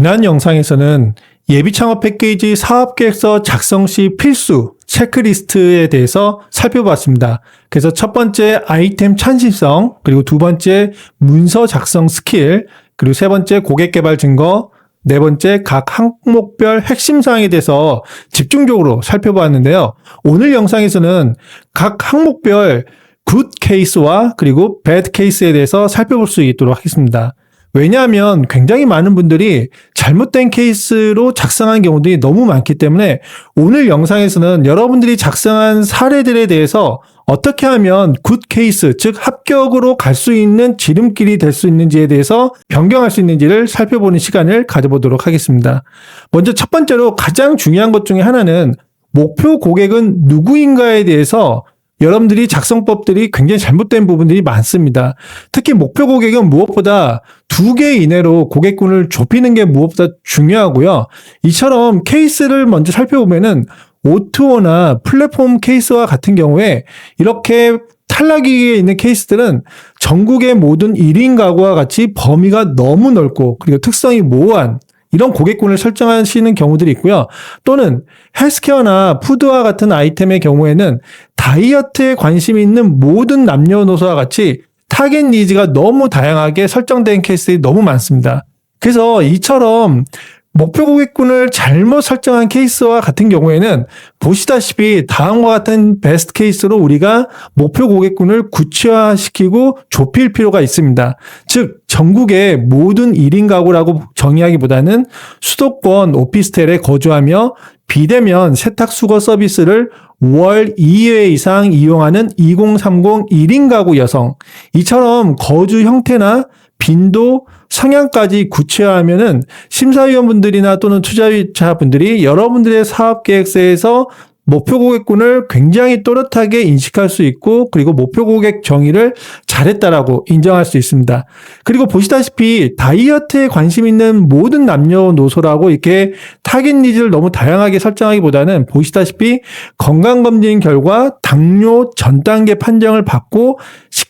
지난 영상에서는 예비 창업 패키지 사업 계획서 작성 시 필수 체크리스트에 대해서 살펴봤습니다. 그래서 첫 번째 아이템 찬시성, 그리고 두 번째 문서 작성 스킬, 그리고 세 번째 고객 개발 증거, 네 번째 각 항목별 핵심 사항에 대해서 집중적으로 살펴보았는데요. 오늘 영상에서는 각 항목별 굿 케이스와 그리고 배드 케이스에 대해서 살펴볼 수 있도록 하겠습니다. 왜냐하면 굉장히 많은 분들이 잘못된 케이스로 작성한 경우들이 너무 많기 때문에 오늘 영상에서는 여러분들이 작성한 사례들에 대해서 어떻게 하면 굿 케이스, 즉 합격으로 갈 수 있는 지름길이 될 수 있는지에 대해서 변경할 수 있는지를 살펴보는 시간을 가져보도록 하겠습니다. 먼저 첫 번째로 가장 중요한 것 중에 하나는 목표 고객은 누구인가에 대해서 여러분들이 작성법들이 굉장히 잘못된 부분들이 많습니다. 특히 목표 고객은 무엇보다 두 개 이내로 고객군을 좁히는 게 무엇보다 중요하고요. 이처럼 케이스를 먼저 살펴보면은 오투어나 플랫폼 케이스와 같은 경우에 이렇게 탈락위에 있는 케이스들은 전국의 모든 1인 가구와 같이 범위가 너무 넓고 그리고 특성이 모호한 이런 고객군을 설정하시는 경우들이 있고요. 또는 헬스케어나 푸드와 같은 아이템의 경우에는 다이어트에 관심이 있는 모든 남녀노소와 같이 타겟 니즈가 너무 다양하게 설정된 케이스들이 너무 많습니다. 그래서 이처럼 목표 고객군을 잘못 설정한 케이스와 같은 경우에는 보시다시피 다음과 같은 베스트 케이스로 우리가 목표 고객군을 구체화시키고 좁힐 필요가 있습니다. 즉 전국의 모든 1인 가구라고 정의하기보다는 수도권 오피스텔에 거주하며 비대면 세탁 수거 서비스를 월 2회 이상 이용하는 2030 1인 가구 여성 이처럼 거주 형태나 빈도, 성향까지 구체화하면은 심사위원분들이나 또는 투자자분들이 여러분들의 사업 계획서에서 목표 고객군을 굉장히 또렷하게 인식할 수 있고 그리고 목표 고객 정의를 잘했다라고 인정할 수 있습니다. 그리고 보시다시피 다이어트에 관심 있는 모든 남녀노소라고 이렇게 타겟 니즈를 너무 다양하게 설정하기보다는 보시다시피 건강검진 결과 당뇨 전 단계 판정을 받고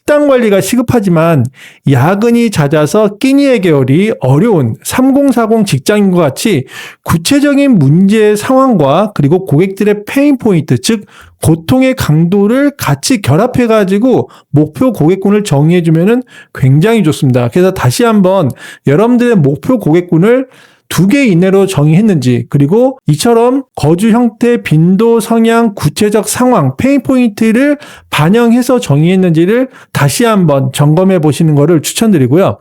식단 관리가 시급하지만 야근이 잦아서 끼니 해결이 어려운 3040 직장인과 같이 구체적인 문제 상황과 그리고 고객들의 페인 포인트, 즉 고통의 강도를 같이 결합해 가지고 목표 고객군을 정의해 주면은 굉장히 좋습니다. 그래서 다시 한번 여러분들의 목표 고객군을 두 개 이내로 정의했는지, 그리고 이처럼 거주 형태, 빈도, 성향, 구체적 상황, 페인 포인트를 반영해서 정의했는지를 다시 한번 점검해 보시는 것을 추천드리고요.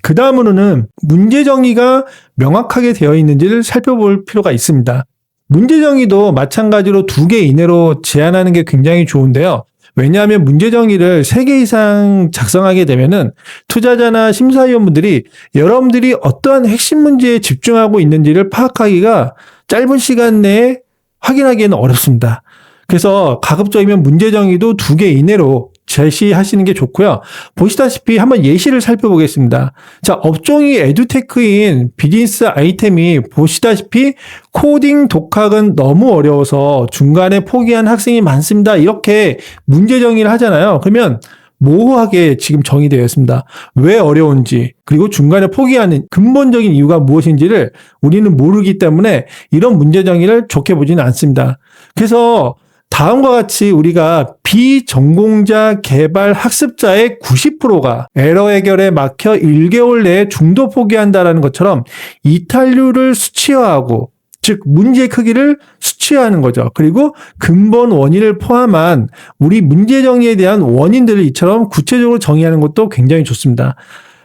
그 다음으로는 문제 정의가 명확하게 되어 있는지를 살펴볼 필요가 있습니다. 문제 정의도 마찬가지로 두 개 이내로 제한하는 게 굉장히 좋은데요. 왜냐하면 문제 정의를 세개 이상 작성하게 되면은 투자자나 심사위원분들이 여러분들이 어떠한 핵심 문제에 집중하고 있는지를 파악하기가 짧은 시간 내에 확인하기에는 어렵습니다. 그래서 가급적이면 문제 정의도 두 개 이내로 제시하시는 게 좋고요. 보시다시피 한번 예시를 살펴보겠습니다. 자, 업종이 에듀테크인 비즈니스 아이템이 보시다시피 코딩 독학은 너무 어려워서 중간에 포기한 학생이 많습니다. 이렇게 문제 정의를 하잖아요. 그러면 모호하게 지금 정의되어 있습니다. 왜 어려운지, 그리고 중간에 포기하는 근본적인 이유가 무엇인지를 우리는 모르기 때문에 이런 문제 정의를 좋게 보지는 않습니다. 그래서 다음과 같이 우리가 비전공자 개발 학습자의 90%가 에러 해결에 막혀 1개월 내에 중도 포기한다라는 것처럼 이탈률을 수치화하고 즉 문제 크기를 수치화하는 거죠. 그리고 근본 원인을 포함한 우리 문제 정의에 대한 원인들을 이처럼 구체적으로 정의하는 것도 굉장히 좋습니다.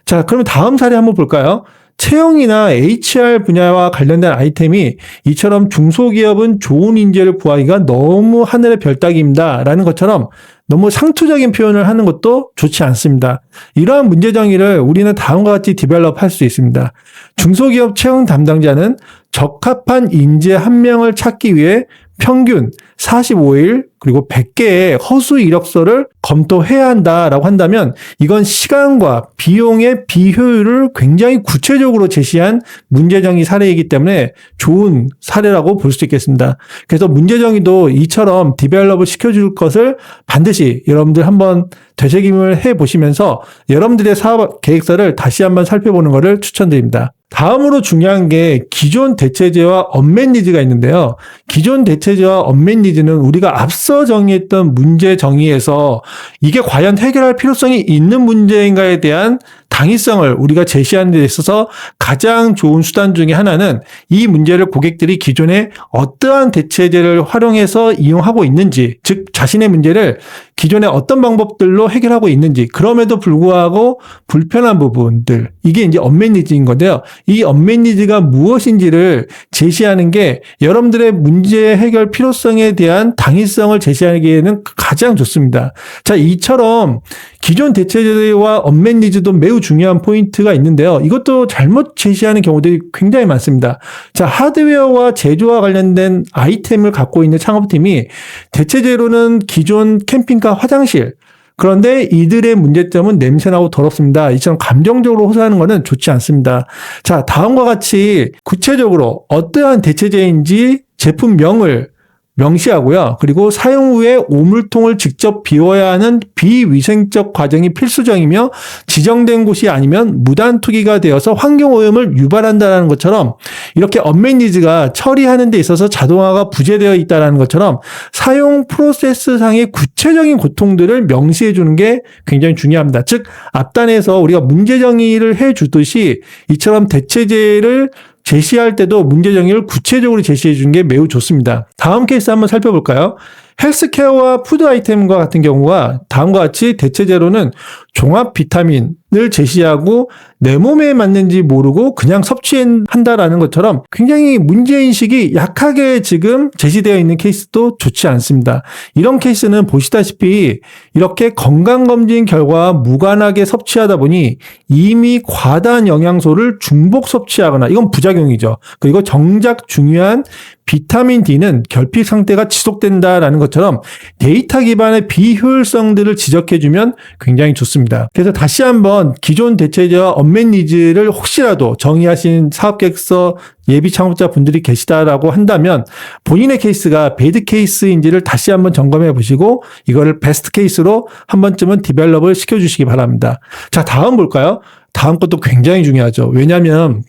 자, 그러면 다음 사례 한번 볼까요? 채용이나 HR 분야와 관련된 아이템이 이처럼 중소기업은 좋은 인재를 구하기가 너무 하늘의 별따기입니다. 라는 것처럼 너무 상투적인 표현을 하는 것도 좋지 않습니다. 이러한 문제 정의를 우리는 다음과 같이 디벨롭 할 수 있습니다. 중소기업 채용 담당자는 적합한 인재 한 명을 찾기 위해 평균 45일 그리고 100개의 허수 이력서를 검토해야 한다라고 한다면 이건 시간과 비용의 비효율을 굉장히 구체적으로 제시한 문제정의 사례이기 때문에 좋은 사례라고 볼 수 있겠습니다. 그래서 문제정의도 이처럼 디벨롭을 시켜줄 것을 반드시 여러분들 한번 되새김을 해 보시면서 여러분들의 사업 계획서를 다시 한번 살펴보는 것을 추천드립니다. 다음으로 중요한 게 기존 대체제와 언맨 니즈가 있는데요. 기존 대체제와 언맨 니즈는 우리가 앞서 정의했던 문제 정의에서 이게 과연 해결할 필요성이 있는 문제인가에 대한 당위성을 우리가 제시하는 데 있어서 가장 좋은 수단 중에 하나는 이 문제를 고객들이 기존에 어떠한 대체제를 활용해서 이용하고 있는지, 즉 자신의 문제를 기존에 어떤 방법들로 해결하고 있는지, 그럼에도 불구하고 불편한 부분들, 이게 이제 언맨 니즈인 건데요. 이 언맨 니즈가 무엇인지를 제시하는 게 여러분들의 문제 해결 필요성에 대한 당위성을 제시하기에는 가장 좋습니다. 자, 이처럼 기존 대체제와 언맨 니즈도 매우 중요한 포인트가 있는데요. 이것도 잘못 제시하는 경우들이 굉장히 많습니다. 자, 하드웨어와 제조와 관련된 아이템을 갖고 있는 창업팀이 대체제로는 기존 캠핑카 화장실, 그런데 이들의 문제점은 냄새나고 더럽습니다. 이처럼 감정적으로 호소하는 것은 좋지 않습니다. 자, 다음과 같이 구체적으로 어떠한 대체제인지 제품명을 명시하고요. 그리고 사용 후에 오물통을 직접 비워야 하는 비위생적 과정이 필수적이며 지정된 곳이 아니면 무단 투기가 되어서 환경 오염을 유발한다는 것처럼 이렇게 언매니즈가 처리하는 데 있어서 자동화가 부재되어 있다는 것처럼 사용 프로세스상의 구체적인 고통들을 명시해 주는 게 굉장히 중요합니다. 즉 앞단에서 우리가 문제 정의를 해 주듯이 이처럼 대체제를 제시할 때도 문제 정의를 구체적으로 제시해 주는 게 매우 좋습니다. 다음 케이스 한번 살펴볼까요? 헬스케어와 푸드 아이템과 같은 경우가 다음과 같이 대체제로는 종합 비타민 을 제시하고 내 몸에 맞는지 모르고 그냥 섭취한다라는 것처럼 굉장히 문제인식이 약하게 지금 제시되어 있는 케이스도 좋지 않습니다. 이런 케이스는 보시다시피 이렇게 건강검진 결과와 무관하게 섭취하다 보니 이미 과다한 영양소를 중복 섭취하거나 이건 부작용이죠. 그리고 정작 중요한 비타민 D는 결핍 상태가 지속된다라는 것처럼 데이터 기반의 비효율성들을 지적해주면 굉장히 좋습니다. 그래서 다시 한번 기존 대체제와 언맨 니즈를 혹시라도 정의하신 사업계획서 예비 창업자 분들이 계시다라고 한다면 본인의 케이스가 배드 케이스인지를 다시 한번 점검해 보시고 이거를 베스트 케이스로 한 번쯤은 디벨롭을 시켜주시기 바랍니다. 자, 다음 볼까요? 다음 것도 굉장히 중요하죠. 왜냐하면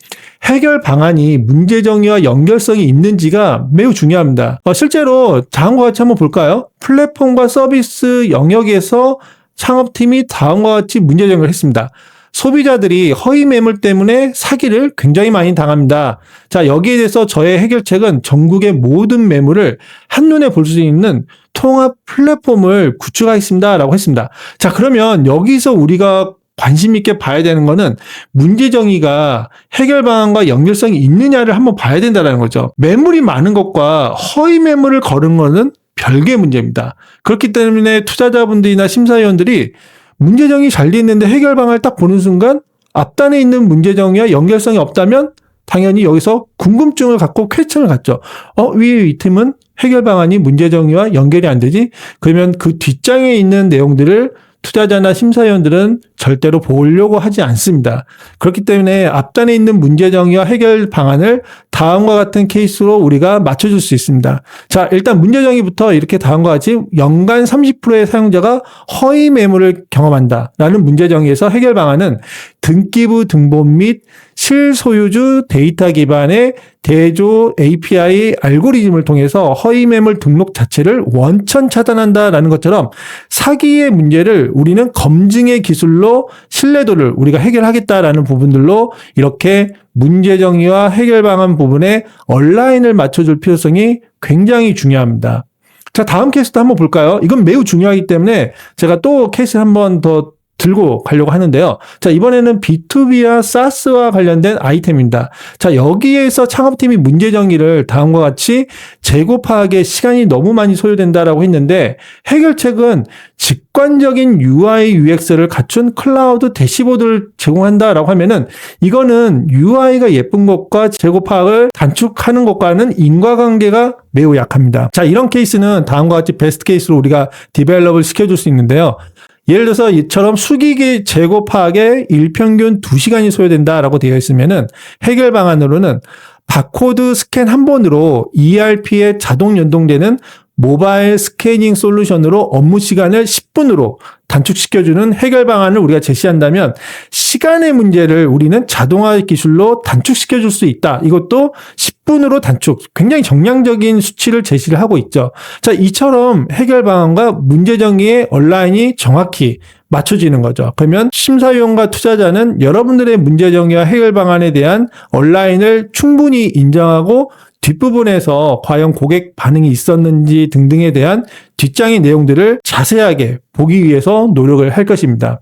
해결 방안이 문제 정의와 연결성이 있는지가 매우 중요합니다. 어, 실제로 다음과 같이 한번 볼까요? 플랫폼과 서비스 영역에서 창업팀이 다음과 같이 문제 정의를 했습니다. 소비자들이 허위 매물 때문에 사기를 굉장히 많이 당합니다. 자, 여기에 대해서 저의 해결책은 전국의 모든 매물을 한눈에 볼 수 있는 통합 플랫폼을 구축하겠습니다. 라고 했습니다. 자, 그러면 여기서 우리가 관심 있게 봐야 되는 거는 문제 정의가 해결 방안과 연결성이 있느냐를 한번 봐야 된다는 거죠. 매물이 많은 것과 허위 매물을 거는 거는 별개 문제입니다. 그렇기 때문에 투자자분들이나 심사위원들이 문제 정의 잘돼 있는데 해결 방안을 딱 보는 순간 앞단에 있는 문제 정의와 연결성이 없다면 당연히 여기서 궁금증을 갖고 퀘스천을 갖죠. 어, 위에 이 팀은 해결 방안이 문제 정의와 연결이 안 되지? 그러면 그 뒷장에 있는 내용들을 투자자나 심사위원들은 절대로 보려고 하지 않습니다. 그렇기 때문에 앞단에 있는 문제 정의와 해결 방안을 다음과 같은 케이스로 우리가 맞춰줄 수 있습니다. 자, 일단 문제 정의부터 이렇게 다음과 같이 연간 30%의 사용자가 허위 매물을 경험한다라는 문제 정의에서 해결 방안은 등기부 등본 및 실소유주 데이터 기반의 대조 API 알고리즘을 통해서 허위 매물 등록 자체를 원천 차단한다라는 것처럼 사기의 문제를 우리는 검증의 기술로 신뢰도를 우리가 해결하겠다라는 부분들로 이렇게 문제 정의와 해결 방안 부분에 온라인을 맞춰줄 필요성이 굉장히 중요합니다. 자, 다음 케이스도 한번 볼까요? 이건 매우 중요하기 때문에 제가 또 케이스 한번 더 들고 가려고 하는데요. 자, 이번에는 B2B와 SaaS와 관련된 아이템입니다. 자, 여기에서 창업팀이 문제 정의를 다음과 같이 재고 파악에 시간이 너무 많이 소요된다라고 했는데 해결책은 직관적인 UI, UX를 갖춘 클라우드 대시보드를 제공한다라고 하면은 이거는 UI가 예쁜 것과 재고 파악을 단축하는 것과는 인과관계가 매우 약합니다. 자, 이런 케이스는 다음과 같이 베스트 케이스로 우리가 디벨롭을 시켜줄 수 있는데요. 예를 들어서 이처럼 수기기 재고 파악에 일평균 2시간이 소요된다라고 되어 있으면은 해결 방안으로는 바코드 스캔 한 번으로 ERP에 자동 연동되는 모바일 스캐닝 솔루션으로 업무 시간을 10분으로 단축시켜주는 해결 방안을 우리가 제시한다면 시간의 문제를 우리는 자동화 기술로 단축시켜줄 수 있다. 이것도 10분으로 단축. 굉장히 정량적인 수치를 제시를 하고 있죠. 자, 이처럼 해결 방안과 문제 정의의 온라인이 정확히 맞춰지는 거죠. 그러면 심사위원과 투자자는 여러분들의 문제 정의와 해결 방안에 대한 온라인을 충분히 인정하고 뒷부분에서 과연 고객 반응이 있었는지 등등에 대한 뒷장의 내용들을 자세하게 보기 위해서 노력을 할 것입니다.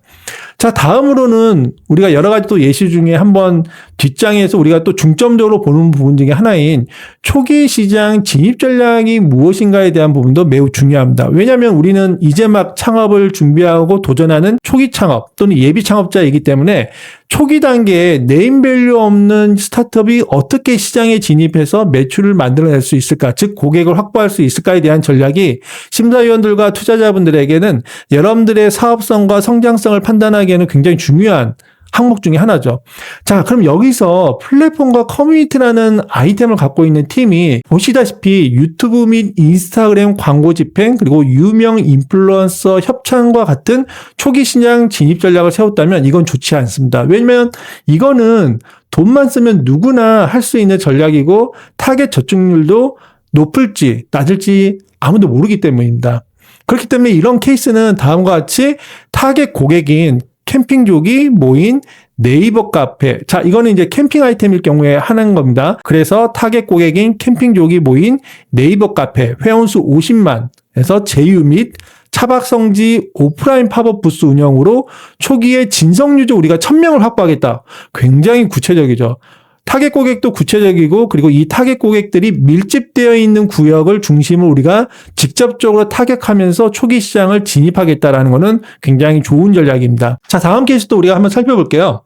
자, 다음으로는 우리가 여러 가지 또 예시 중에 한번 뒷장에서 우리가 또 중점적으로 보는 부분 중에 하나인 초기 시장 진입 전략이 무엇인가에 대한 부분도 매우 중요합니다. 왜냐하면 우리는 이제 막 창업을 준비하고 도전하는 초기 창업 또는 예비 창업자이기 때문에 초기 단계에 네임밸류 없는 스타트업이 어떻게 시장에 진입해서 매출을 만들어낼 수 있을까, 즉 고객을 확보할 수 있을까에 대한 전략이 심 사위원들과 투자자분들에게는 여러분들의 사업성과 성장성을 판단하기에는 굉장히 중요한 항목 중에 하나죠. 자, 그럼 여기서 플랫폼과 커뮤니티라는 아이템을 갖고 있는 팀이 보시다시피 유튜브 및 인스타그램 광고 집행 그리고 유명 인플루언서 협찬과 같은 초기 시장 진입 전략을 세웠다면 이건 좋지 않습니다. 왜냐면 이거는 돈만 쓰면 누구나 할 수 있는 전략이고 타겟 저축률도 높을지 낮을지 아무도 모르기 때문입니다. 그렇기 때문에 이런 케이스는 다음과 같이 타겟 고객인 캠핑족이 모인 네이버 카페. 자, 이거는 이제 캠핑 아이템일 경우에 하는 겁니다. 그래서 타겟 고객인 캠핑족이 모인 네이버 카페 회원수 50만에서 제휴 및 차박성지 오프라인 팝업 부스 운영으로 초기에 진성 유저 우리가 1000명을 확보하겠다. 굉장히 구체적이죠. 타겟 고객도 구체적이고 그리고 이 타겟 고객들이 밀집되어 있는 구역을 중심으로 우리가 직접적으로 타격하면서 초기 시장을 진입하겠다라는 것은 굉장히 좋은 전략입니다. 자, 다음 케이스도 우리가 한번 살펴볼게요.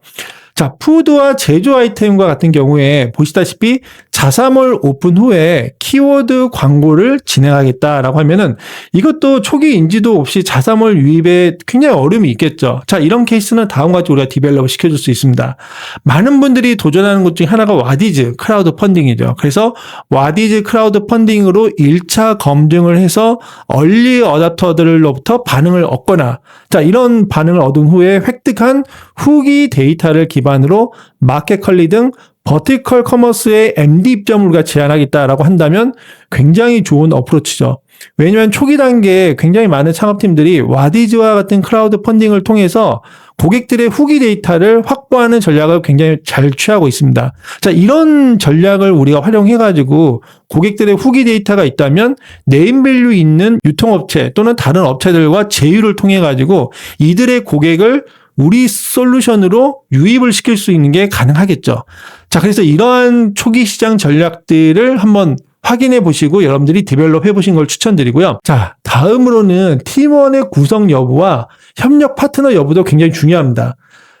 자, 푸드와 제조 아이템과 같은 경우에 보시다시피 자사몰 오픈 후에 키워드 광고를 진행하겠다라고 하면은 이것도 초기 인지도 없이 자사몰 유입에 굉장히 어려움이 있겠죠. 자, 이런 케이스는 다음과 같이 우리가 디벨롭을 시켜줄 수 있습니다. 많은 분들이 도전하는 것 중에 하나가 와디즈 크라우드 펀딩이죠. 그래서 와디즈 크라우드 펀딩으로 1차 검증을 해서 얼리 어답터들로부터 반응을 얻거나 자, 이런 반응을 얻은 후에 획득한 후기 데이터를 기반 으로 마켓컬리 등 버티컬 커머스의 MD 입점을 우리가 제안하겠다라고 한다면 굉장히 좋은 어프로치죠. 왜냐하면 초기 단계에 굉장히 많은 창업팀들이 와디즈와 같은 클라우드 펀딩을 통해서 고객들의 후기 데이터를 확보하는 전략을 굉장히 잘 취하고 있습니다. 자, 이런 전략을 우리가 활용해가지고 고객들의 후기 데이터가 있다면 네임밸류 있는 유통업체 또는 다른 업체들과 제휴를 통해가지고 이들의 고객을 우리 솔루션으로 유입을 시킬 수 있는 게 가능하겠죠. 자, 그래서 이러한 초기 시장 전략들을 한번 확인해 보시고 여러분들이 디벨롭 해 보신 걸 추천드리고요. 자, 다음으로는 팀원의 구성 여부와 협력 파트너 여부도 굉장히 중요합니다.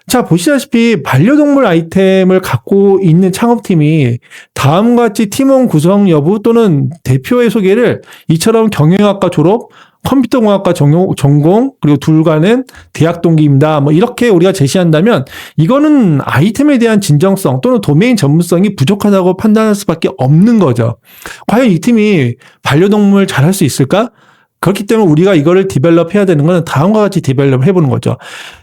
자, 보시다시피 반려동물 아이템을 갖고 있는 창업팀이 다음과 같이 팀원 구성 여부 또는 대표의 소개를 이처럼 경영학과 졸업, 컴퓨터공학과 전공, 전공 그리고 둘과는 대학 동기입니다. 뭐 이렇게 우리가 제시한다면 이거는 아이템에 대한 진정성 또는 도메인 전문성이 부족하다고 판단할 수밖에 없는 거죠. 과연 이 팀이 반려동물 잘할 수 있을까? 그렇기 때문에 우리가 이거를 디벨롭 해야 되는 것은 다음과 같이 디벨롭 해보는 거죠.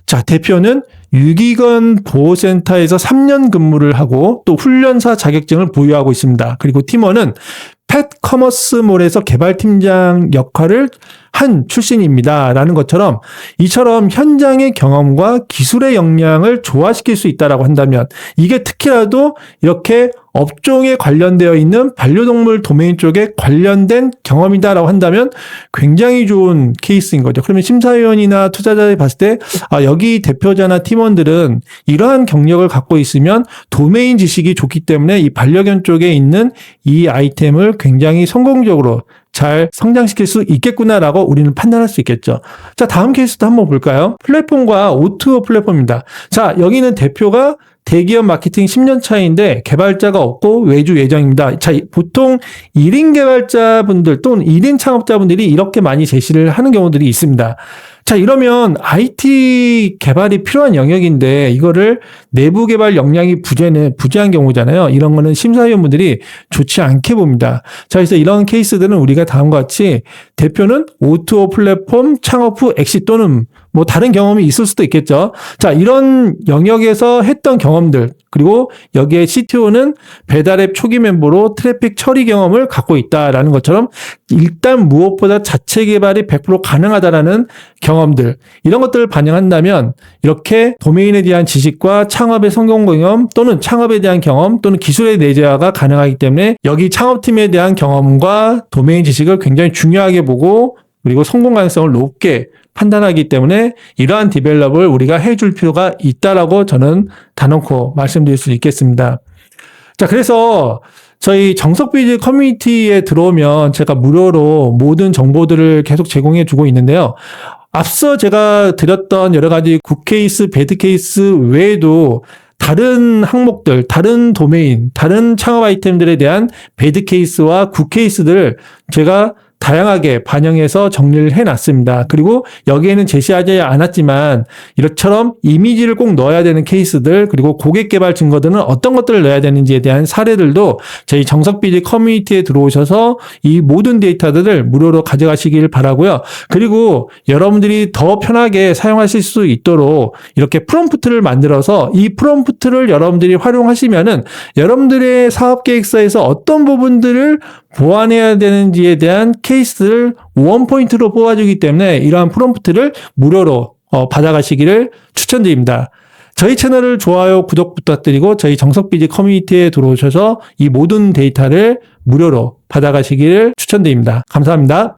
자, 대표는 유기견 보호센터에서 3년 근무를 하고 또 훈련사 자격증을 보유하고 있습니다. 그리고 팀원은 펫 커머스몰에서 개발팀장 역할을 한 출신입니다. 라는 것처럼 이처럼 현장의 경험과 기술의 역량을 조화시킬 수 있다라고 한다면 이게 특히라도 이렇게 업종에 관련되어 있는 반려동물 도메인 쪽에 관련된 경험이다라고 한다면 굉장히 좋은 케이스인 거죠. 그러면 심사위원이나 투자자들이 봤을 때 아, 여기 대표자나 팀원들은 이러한 경력을 갖고 있으면 도메인 지식이 좋기 때문에 이 반려견 쪽에 있는 이 아이템을 굉장히 성공적으로 잘 성장시킬 수 있겠구나라고 우리는 판단할 수 있겠죠. 자, 다음 케이스도 한번 볼까요? 플랫폼과 O2O 플랫폼입니다. 자, 여기는 대표가 대기업 마케팅 10년 차인데 개발자가 없고 외주 예정입니다. 자, 이- 보통 1인 개발자분들 또는 1인 창업자분들이 이렇게 많이 제시를 하는 경우들이 있습니다. 자, 이러면 IT 개발이 필요한 영역인데 이거를 내부 개발 역량이 부재는 부재한 경우잖아요. 이런 거는 심사위원분들이 좋지 않게 봅니다. 자, 그래서 이런 케이스들은 우리가 다음과 같이 대표는 O2O 플랫폼 창업 후 엑시 또는 뭐 다른 경험이 있을 수도 있겠죠. 자, 이런 영역에서 했던 경험들 그리고 여기에 CTO는 배달앱 초기 멤버로 트래픽 처리 경험을 갖고 있다라는 것처럼 일단 무엇보다 자체 개발이 100% 가능하다라는 경험들 이런 것들을 반영한다면 이렇게 도메인에 대한 지식과 창업의 성공 경험 또는 창업에 대한 경험 또는 기술의 내재화가 가능하기 때문에 여기 창업팀에 대한 경험과 도메인 지식을 굉장히 중요하게 보고 그리고 성공 가능성을 높게 판단하기 때문에 이러한 디벨롭을 우리가 해줄 필요가 있다라고 저는 단언코 말씀드릴 수 있겠습니다. 자, 그래서 저희 정석비즈 커뮤니티에 들어오면 제가 무료로 모든 정보들을 계속 제공해 주고 있는데요. 앞서 제가 드렸던 여러 가지 굿케이스, 배드케이스 외에도 다른 항목들, 다른 도메인, 다른 창업 아이템들에 대한 배드케이스와 굿케이스들을 제가 다양하게 반영해서 정리를 해놨습니다. 그리고 여기에는 제시하지 않았지만 이처럼 이미지를 꼭 넣어야 되는 케이스들 그리고 고객 개발 증거들은 어떤 것들을 넣어야 되는지에 대한 사례들도 저희 정석비즈 커뮤니티에 들어오셔서 이 모든 데이터들을 무료로 가져가시길 바라고요. 그리고 여러분들이 더 편하게 사용하실 수 있도록 이렇게 프롬프트를 만들어서 이 프롬프트를 여러분들이 활용하시면은 여러분들의 사업 계획서에서 어떤 부분들을 보완해야 되는지에 대한 케이스를 원 포인트로 뽑아주기 때문에 이러한 프롬프트를 무료로 어, 받아가시기를 추천드립니다. 저희 채널을 좋아요, 구독 부탁드리고 저희 정석비즈 커뮤니티에 들어오셔서 이 모든 데이터를 무료로 받아가시기를 추천드립니다. 감사합니다.